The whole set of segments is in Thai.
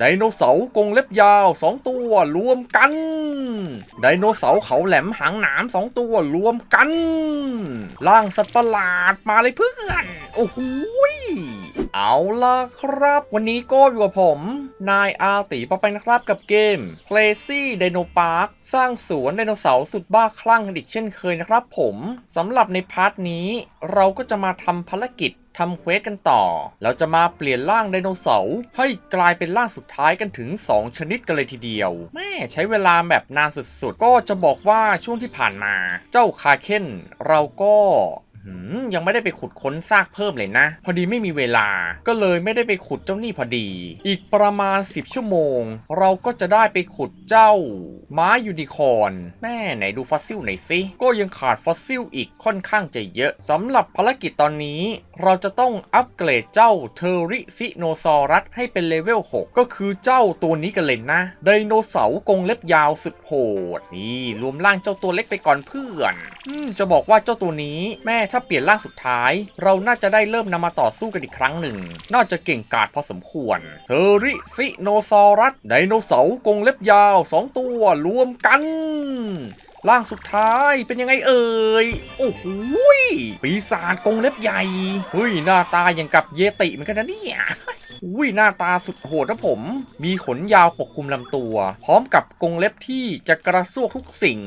ไดโนเสาร์กรงเล็บยาวสองตัวรวมกัน ไดโนเสาร์เขาแหลมหางหนามสองตัวรวมกันร่างสัตว์ประหลาดมาเลยเพื่อน โอ้โหเอาล่ะครับ วันนี้ก็อยู่กับผม นายอาติปอไปนะครับกับเกม Crazy Dino Park สร้างสวนไดโนเสาร์สุดบ้าคลั่งกันอีกเช่นเคยนะครับผมสำหรับในพาร์ทนี้ เราก็จะมาทำภารกิจ ทำเควสกันต่อ เราจะมาเปลี่ยนร่างไดโนเสาร์ให้กลายเป็นร่างสุดท้ายกันถึง 2 ชนิดกันเลยทีเดียว แม่ใช้เวลาแบบนานสุดๆ ก็จะบอกว่าช่วงที่ผ่านมา เจ้าคาเคนเราก็ ยังไม่ได้ไปขุดค้นซากเพิ่มเลยนะ พอดีไม่มีเวลา ก็เลยไม่ได้ไปขุดเจ้านี่พอดี อีกประมาณ 10 ชั่วโมง เราก็จะได้ไปขุดเจ้า ม้ายูนิคอร์นแม่ไหนดูฟอสซิลหน่อยสิ ก็ยังขาดฟอสซิลอีกค่อนข้างจะเยอะสำหรับภารกิจตอนนี้ เราจะต้องอัปเกรดเจ้าเทอริซิโนซอรัสให้เป็นเลเวล 6 ก็คือเจ้าตัวนี้กันเลยนะไดโนเสาร์กงเล็บยาวสุดโหดนี่รวมร่างเจ้าตัวเล็กไปก่อนเพื่อนอจะบอกว่าเจ้าตัวนี้แม่ถ้าาเปลี่ยนร่างสุดท้าย เราน่าจะได้เริ่มนำมาต่อสู้กันอีกครั้งหนึ่ง น่าจะเก่งกาจพอสมควร เทอริซิโนซอรัสไดโนเสาร์กรงเล็บยาว 2 ตัวรวมกัน ร่างสุดท้ายเป็นยังไงเอ่ย โอ้โหปีศาจกงเล็บใหญ่เฮ้ยหน้าตาอย่างกับเยติเหมือนกันนะเนี่ยอุ้ยหน้าตาสุดโหดนะผม มีขนยาวปกคลุมลำตัว พร้อมกับกรงเล็บที่จะกระซวกทุกสิ่ง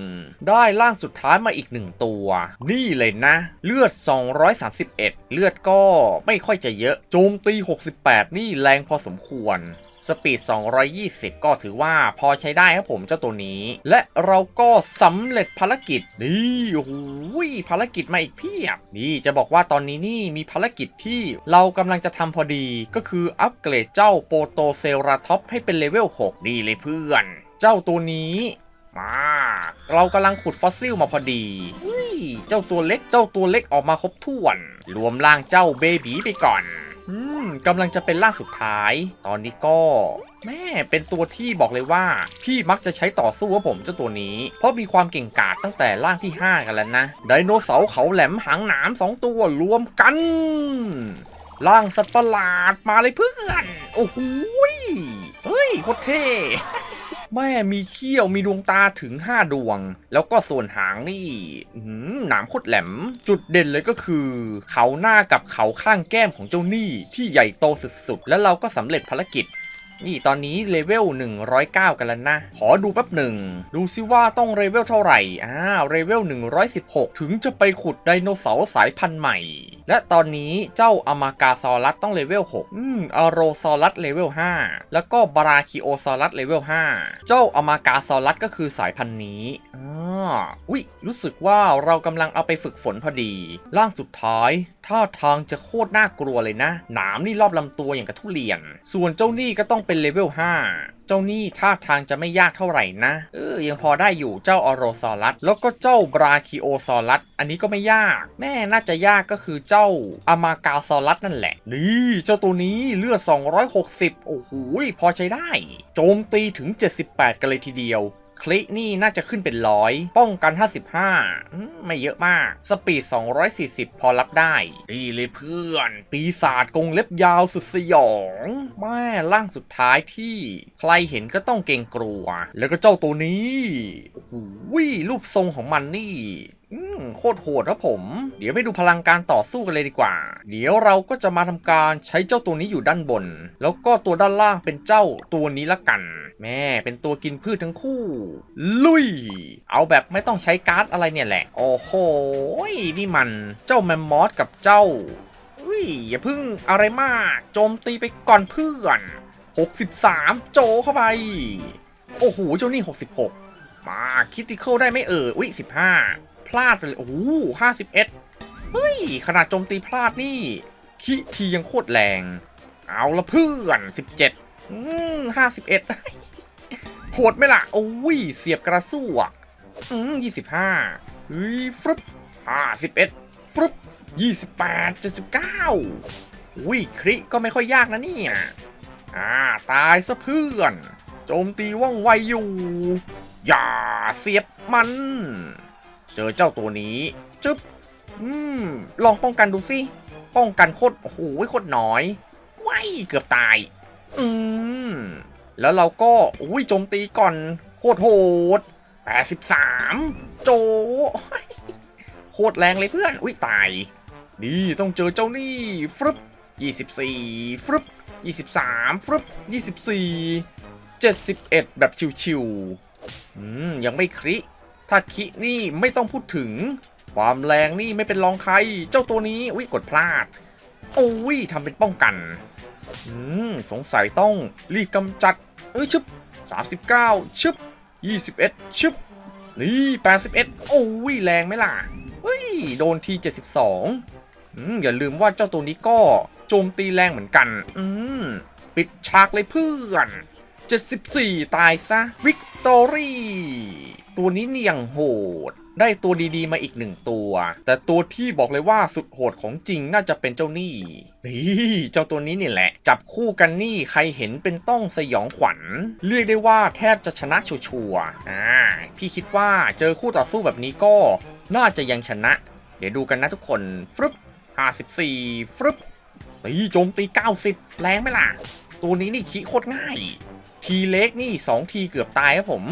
ได้ร่างสุดท้ายมาอีกหนึ่งตัว นี่เลยนะ เลือด 231 เลือดก็ไม่ค่อยจะเยอะ โจมตี 68 นี่แรงพอสมควร สปีด 220 ก็ถือว่าพอใช้ได้ครับผมเจ้าตัวนี้ และเราก็สำเร็จภารกิจ นี่โอ้โหยภารกิจมาอีกเพียบ นี่จะบอกว่าตอนนี้นี่มีภารกิจที่เรากำลังจะทำพอดี ก็คืออัปเกรดเจ้าโปโตเซราท็อปให้เป็นเลเวล6ดีเลยเพื่อน เจ้าตัวนี้มาเรากำลังขุดฟอสซิลมาพอดีเฮ้ยเจ้าตัวเล็กเจ้าตัวเล็กออกมาครบถ้วน รวมร่างเจ้าเบบีไปก่อน อืมกำลังจะเป็นร่างสุดท้าย ตอนนี้ก็ แม่เป็นตัวที่บอกเลยว่า พี่มักจะใช้ต่อสู้กับผมเจ้าตัวนี้ เพราะมีความเก่งกาจตั้งแต่ร่างที่ 5 กันแล้วนะ ไดโนเสาร์เขาแหลมหางหนามสองตัวรวมกันร่างสัตว์ประหลาดมาเลยเพื่อน โอ้โหเฮ้ยโคตรเท่ แม่มีเขี้ยวมีดวงตาถึง 5 ดวง แล้วก็ส่วนหางนี่อื้อหือหนามโคตรแหลม จุดเด่นเลยก็คือ เขาหน้ากับเขาข้างแก้มของเจ้านี่ที่ใหญ่โตสุดๆ แล้วเราก็สำเร็จภารกิจ นี่ตอนนี้เลเวล 109 กันแล้วนะ ขอดูแป๊บหนึ่ง ดูซิว่าต้องเลเวลเท่าไหร่ อ่า เลเวล 116 ถึงจะไปขุดไดโนเสาร์สายพันธุ์ใหม่ และตอนนี้เจ้าอามากาซอรัสต้องเลเวล 6 อืมอโรซอรัสเลเวล 5 แล้วก็บาราคิโอซอรัสเลเวล 5 เจ้าอามากาซอรัสก็คือสายพันธุ์นี้อ่า อุ๊ย รู้สึกว่าเรากำลังเอาไปฝึกฝนพอดี ร่างสุดท้ายท่าทางจะโคตรน่ากลัวเลยนะ หนามนี่รอบลำตัวอย่างกระทุเรียน ส่วนเจ้านี่ก็ต้องเป็นเลเวล 5 เจ้านี่ท่าทางจะไม่ยากเท่าไหร่นะ เออ ยังพอได้อยู่เจ้าอโรซอรัส แล้วก็เจ้าบราคิโอซอรัส อันนี้ก็ไม่ยาก แม่น่าจะยากก็คือเจ้าอามากาซอรัสนั่นแหละ นี่เจ้าตัวนี้เลือด 260 โอ้โห พอใช้ได้ โจมตีถึง 78 กันเลยทีเดียว คลินี่น่าจะขึ้นเป็นร้อยป้องกัน 55 ไม่เยอะมาก สปีด 240 พอรับได้ดีเลยเพื่อน ปีศาจกงเล็บยาวสุดสยองแม่ร่างสุดท้ายที่ใครเห็นก็ต้องเกรงกลัว แล้วก็เจ้าตัวนี้โอ้โหรูปทรงของมันนี่ อืมโคตรโหดนะผม เดี๋ยวไปดูพลังการต่อสู้กันเลยดีกว่า เดี๋ยวเราก็จะมาทำการใช้เจ้าตัวนี้อยู่ด้านบน แล้วก็ตัวด้านล่างเป็นเจ้าตัวนี้ละกัน แม่เป็นตัวกินพืชทั้งคู่ ลุย เอาแบบไม่ต้องใช้การ์ดอะไรเนี่ยแหละ โอ้โหนี่มันเจ้าแมมมอสกับเจ้าอุ้ยอย่าพึ่งอะไรมาก โจมตีไปก่อนเพื่อน 63 โจเข้าไป โอ้โห เจ้านี่ 66 มาคิติเคิลได้ไหม่เอ่ยอุ้ย15 พลาดไปเลย โอ้โห51เอ็ดเฮ้ย ขนาดโจมตีพลาดนี่ คิทียังโคตรแรง เอาละเพื่อน17อืม51โหดไหมล่ะ โอ้ย เสียบกระสู้อะอืม25เฮ้ยฟรึบ51ฟรึบ28 79อุ้ยคริก็ไม่ค่อยยากนะเนี่ย อ่า ตายซะเพื่อน โจมตีว่องไวอยู่ อย่าเสียบมัน เจอเจ้าตัวนี้จึ๊บอืมลองป้องกันดูสิป้องกันโคตรโอ้โหโคตรน้อยว้ายเกือบตาย อืมแล้วเราก็อุ้ยโจมตีก่อนโคตรโหด83โจโคตรแรงเลยเพื่อน อุ้ยตายดีต้องเจอเจ้านี่ฟรึบ24ฟรึบ23ฟรึบ24 71แบบชิวๆอืมยังไม่คริ ถ้าคินี่ไม่ต้องพูดถึง ความแรงนี่ไม่เป็นรองใคร เจ้าตัวนี้อุ้ยกดพลาดโอ้ยทำเป็นป้องกัน อืม สงสัยต้องรีบกำจัด เอ้ยชึบ39 ชึบ 21 ชึบ นี่ 81 โอ้ยแรงไหมล่ะเฮ้ย โดนที72 อืม อย่าลืมว่าเจ้าตัวนี้ก็โจมตีแรงเหมือนกัน อืม ปิดฉากเลยเพื่อน 74 ตายซะ วิกตอรี่ ตัวนี้นี่ยังโหด ได้ตัวดีๆมาอีกหนึ่งตัว แต่ตัวที่บอกเลยว่าสุดโหดของจริงน่าจะเป็นเจ้านี่นี่เจ้าตัวนี้นี่แหละ จับคู่กันนี่ใครเห็นเป็นต้องสยองขวัญ เรียกได้ว่าแทบจะชนะชัวร์ๆอ่าพี่คิดว่าเจอคู่ต่อสู้แบบนี้ก็น่าจะยังชนะ เดี๋ยวดูกันนะทุกคนฟรึบ54ฟรึบตีโจมตี 90 แรงไหมล่ะ ตัวนี้นี่ขี้โคตรง่าย ทีเล็กนี่ 2 ทีเกือบตายครับผม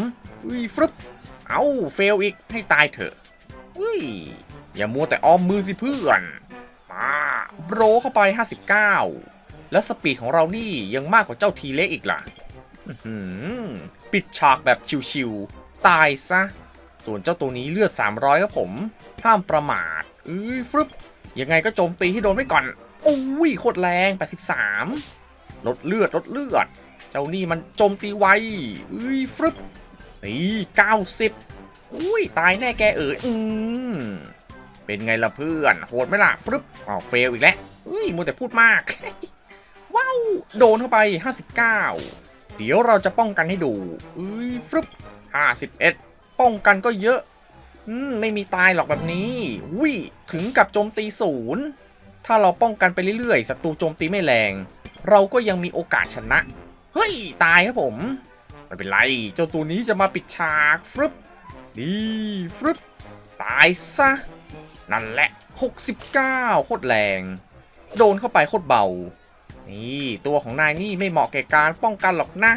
อุ้ยฟรึบ เอาเฟลอีกให้ตายเถอะอุ้ยอย่ามัวแต่ออมมือสิเพื่อน มาโบรเข้าไป 59 แล้วสปีดของเรานี่ยังมากกว่าเจ้าทีเล็กอีกล่ะปิดฉากแบบชิวๆ ตายซะ ส่วนเจ้าตัวนี้เลือด 300 ครับผม ห้ามประมาทเอ้ยฟรึบยังไงก็โจมตีให้โดนไว้ก่อนโอ้ยโคตรแรง 83 ลดเลือดลดเลือด เจ้านี่มันโจมตีไวเอ้ยฟรึบ นี่90อุ้ยตายแน่แกเอ๋ยอืมเป็นไงล่ะเพื่อน โหดไหมล่ะฟรึบอ้าวเฟลอีกแล้วอุ้ยมัวแต่พูดมาก ว้าว โดนเข้าไป 59 เดี๋ยวเราจะป้องกันให้ดูอุ้ยฟรึบ51 ป้องกันก็เยอะ อืม ไม่มีตายหรอกแบบนี้อุ้ยถึงกับโจมตีศูนย์ถ้าเราป้องกันไปเรื่อยๆศัตรูโจมตีไม่แรง เราก็ยังมีโอกาสชนะ เฮ้ย ตายครับผม ไม่เป็นไร เจ้าตัวนี้จะมาปิดฉากฟรึบดีฟรึบตายซะ นั่นแหละ 69 โคตรแรง โดนเข้าไปโคตรเบา นี่ตัวของนายนี่ไม่เหมาะแก่การป้องกันหรอกนะ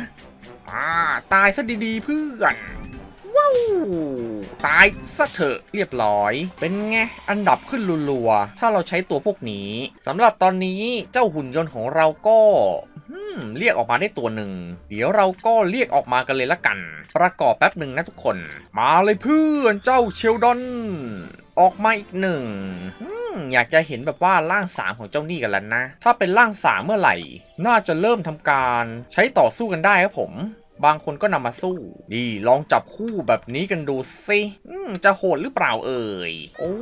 อ่า ตายซะดีๆเพื่อน ว้าว ตายซะเถอะเรียบร้อย เป็นไง อันดับขึ้นรัวๆ ถ้าเราใช้ตัวพวกนี้สำหรับตอนนี้เจ้าหุ่นยนต์ของเราก็ มเรียกออกมาได้ตัวหนึ่ง เดี๋ยวเราก็เรียกออกมากันเลยละกัน ประกอบแป๊บหนึ่งนะทุกคน มาเลยเพื่อนเจ้าเชลดอน ออกมาอีกหนึ่งอยากจะเห็นแบบว่าร่างสามของเจ้านี่กันแล้วนะ ถ้าเป็นร่างสามเมื่อไหร่ น่าจะเริ่มทำการใช้ต่อสู้กันได้ครับผม บางคนก็นำมาสู้ดีลองจับคู่แบบนี้กันดูสิจะโหดหรือเปล่าเอ่ย โอ้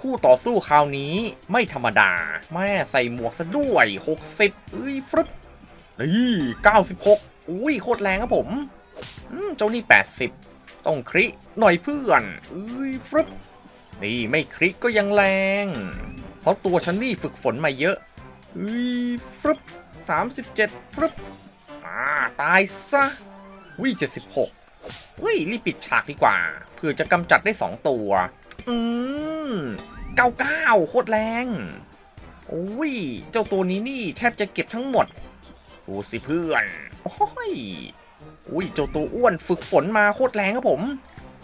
คู่ต่อสู้คราวนี้ไม่ธรรมดา แม่ใส่หมวกซะด้วย 60 เอ้ยฟรึบนี่96 อุ้ยโคตรแรงครับผม เจ้านี่ 80 ต้องคริหน่อยเพื่อนเอ้ยฟรึบนี่ไม่คริก็ยังแรง เพราะตัวฉันนี่ฝึกฝนมาเยอะเอ้ยฟรึบ37ฟรึบ ตายซะวิ76วิรีบปิดฉากดีกว่าเพื่อจะกำจัดได้2ตัว อืม99โคตรแรงโอ้ย เจ้าตัวนี้นี่แทบจะเก็บทั้งหมดดูสิเพื่อน โอ้ยอุ้ย เจ้าตัวอ้วนฝึกฝนมาโคตรแรงครับผม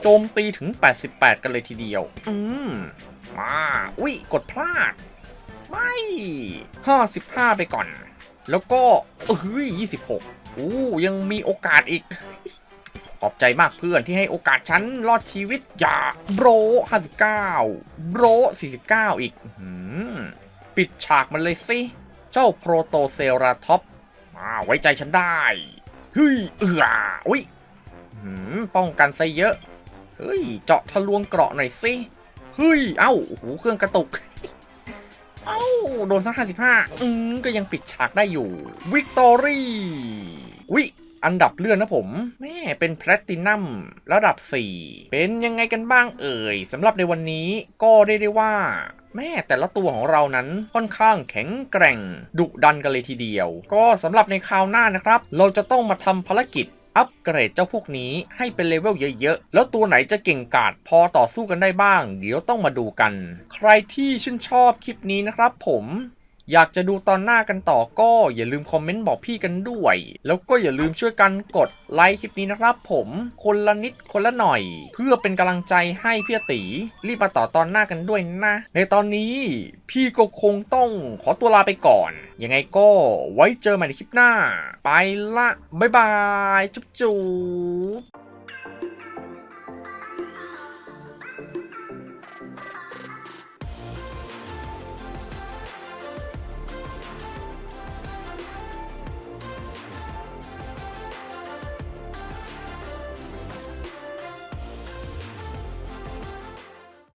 โจมตีถึง 88 กันเลยทีเดียว อืม มา อุ้ย กดพลาด ไม่ 55 ไปก่อน แล้วก็เอ้ย26อู้ยังมีโอกาสอีก ขอบใจมากเพื่อนที่ให้โอกาสฉันรอดชีวิตอย่าโบร59โบร49อีกอื้าอหือปิดฉากมันเลยสิ เจ้าโปรโตเซราท็อปมาไว้ใจฉันได้เฮ้ยเอืออุ้ยป้องกันซะเยอะ เฮ้ย เจาะทะลวงเกราะหน่อยสิ เฮ้ย เอ้าโอ้โหเครื่องกระตุก เอ้า โดนสักห้าสิบห้าอืมก็ยังปิดฉากได้อยู่ วิกตอรี่วิอันดับเลื่อนนะผม แม่เป็นแพลตินัมระดับ 4 เป็นยังไงกันบ้างเอ่ยสำหรับในวันนี้ก็ได้ได้ว่า แม่แต่ละตัวของเรานั้นค่อนข้างแข็งแกร่งดุดันกันเลยทีเดียว ก็สำหรับในคราวหน้านะครับ เราจะต้องมาทำภารกิจอัปเกรดเจ้าพวกนี้ให้เป็นเลเวลเยอะๆ แล้วตัวไหนจะเก่งกาจพอต่อสู้กันได้บ้าง เดี๋ยวต้องมาดูกัน ใครที่ชื่นชอบคลิปนี้นะครับผม อยากจะดูตอนหน้ากันต่อก็อย่าลืมคอมเมนต์บอกพี่กันด้วย แล้วก็อย่าลืมช่วยกันกดไลค์คลิปนี้นะครับผมคนละนิดคนละหน่อย เพื่อเป็นกำลังใจให้พี่ตีรีบมาต่อตอนหน้ากันด้วยนะ ในตอนนี้พี่ก็คงต้องขอตัวลาไปก่อน ยังไงก็ไว้เจอใหม่ในคลิปหน้า ไปละบ๊ายบาย จุ๊บจุ๊บ